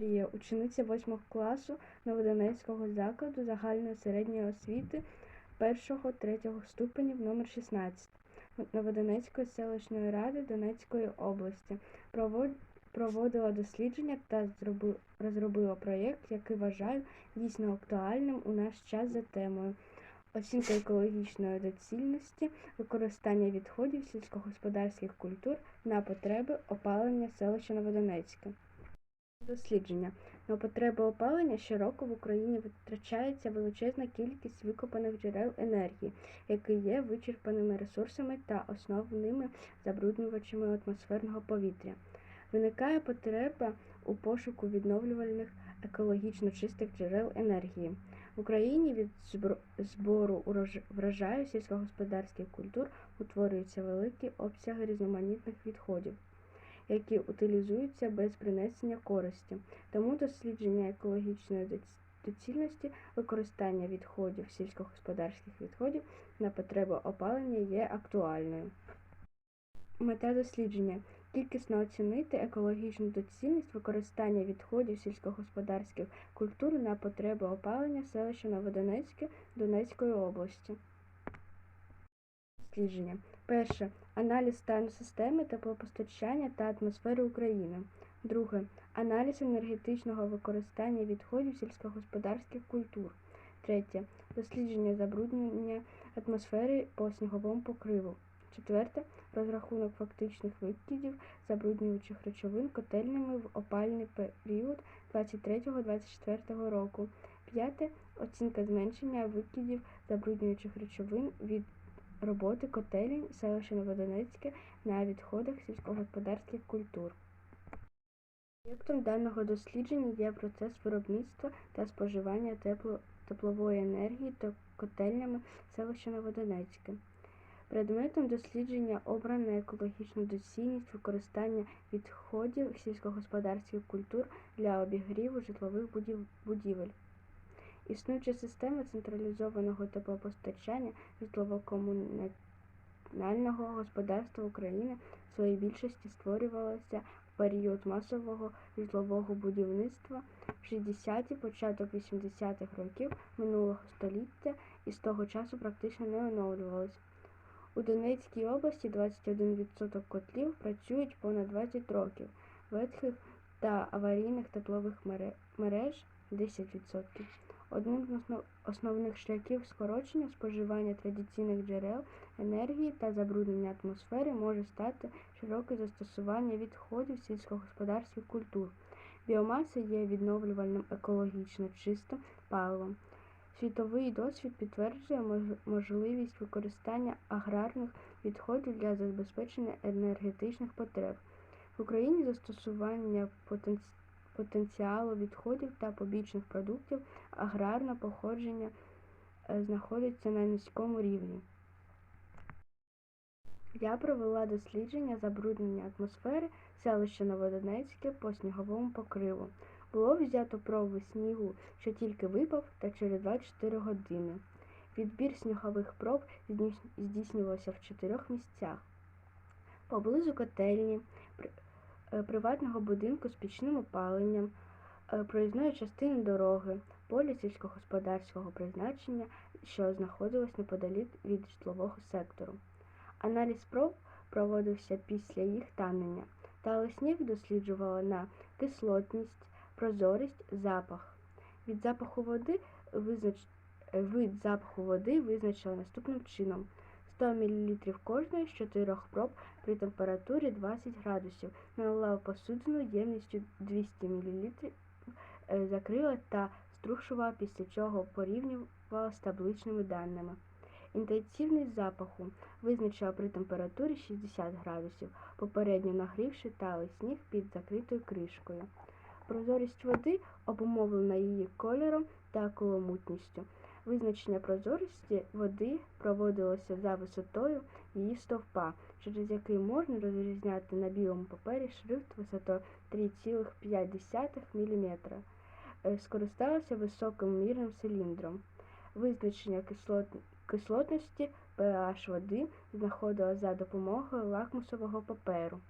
Марія, учениця 8 класу Новодонецького закладу загальної середньої освіти 1-3 ступенів номер 16 Новодонецької селищної ради Донецької області. Проводила дослідження та розробила проєкт, який вважаю дійсно актуальним у наш час за темою. Оцінка екологічної доцільності використання відходів сільськогосподарських культур на потреби опалення селища Новодонецьке. Дослідження. На потреби опалення щороку в Україні витрачається величезна кількість викопаних джерел енергії, які є вичерпаними ресурсами та основними забруднювачами атмосферного повітря. Виникає потреба у пошуку відновлювальних екологічно чистих джерел енергії. В Україні від збору врожаю сільськогосподарських культур утворюються великі обсяги різноманітних відходів які утилізуються без принесення користі. Тому дослідження екологічної доцільності використання відходів сільськогосподарських відходів на потреби опалення є актуальною. Мета дослідження кількісно оцінити екологічну доцільність використання відходів сільськогосподарських культур на потреби опалення селища Новодонецьке Донецької області. Дослідження. Перше. Аналіз стану системи теплопостачання та атмосфери України. Друге. Аналіз енергетичного використання відходів сільськогосподарських культур. Третє. Дослідження забруднення атмосфери по сніговому покриву. Четверте. Розрахунок фактичних викидів забруднюючих речовин котельнями в опальний період 23-24 року. П'яте. Оцінка зменшення викидів забруднюючих речовин від роботи котелень селища Новодонецьке на відходах сільськогосподарських культур. Об'єктом даного дослідження є процес виробництва та споживання тепло, теплової енергії та котельнями селища Новодонецьке. Предметом дослідження обрана екологічна доцільність використання відходів сільськогосподарських культур для обігріву житлових будів- будівель. Існуюча система централізованого теплопостачання житлово-комунального господарства України в своїй більшості створювалася в період масового житлового будівництва в 60-ті, початок 80-х років минулого століття і з того часу практично не оновлювалась. У Донецькій області 21% котлів працюють понад 20 років, ветхих та аварійних теплових мереж 10%. Одним з основних шляхів скорочення споживання традиційних джерел енергії та забруднення атмосфери може стати широке застосування відходів сільськогосподарських культур. Біомаса є відновлювальним екологічно чистим паливом. Світовий досвід підтверджує можливість використання аграрних відходів для забезпечення енергетичних потреб. В Україні застосування потенці- потенціалу відходів та побічних продуктів аграрного походження е, знаходиться на низькому рівні. Я провела дослідження забруднення атмосфери селища Новодонецьке по сніговому покриву. Було взято проби снігу, що тільки випав, та через 24 години. Відбір снігових проб здійснювався в чотирьох місцях. Поблизу котельні, приватного будинку з пічним опаленням, е, проїзної частини дороги, полі сільськогосподарського призначення, що знаходилось неподалік від житлового сектору. Аналіз проб проводився після їх танення. Талий сніг досліджувала на кислотність, прозорість, запах. Від запаху води визнач... е, вид запаху води визначили наступним чином. 100 мл кожної з чотирьох проб при температурі 20 градусів налила в посудину ємністю 200 мл, е, закрила та струшувала, після чого порівнювала з табличними даними. Інтенсивність запаху визначила при температурі 60 градусів, попередньо нагрівши талий сніг під закритою кришкою. Прозорість води обумовлена її кольором та коломутністю. Визначення прозорості води проводилося за висотою її стовпа, через який можна розрізняти на білому папері шрифт висотою 3,5 мм. Скористалося високим мірним циліндром. Визначення кислот... кислотності pH води знаходила за допомогою лакмусового паперу.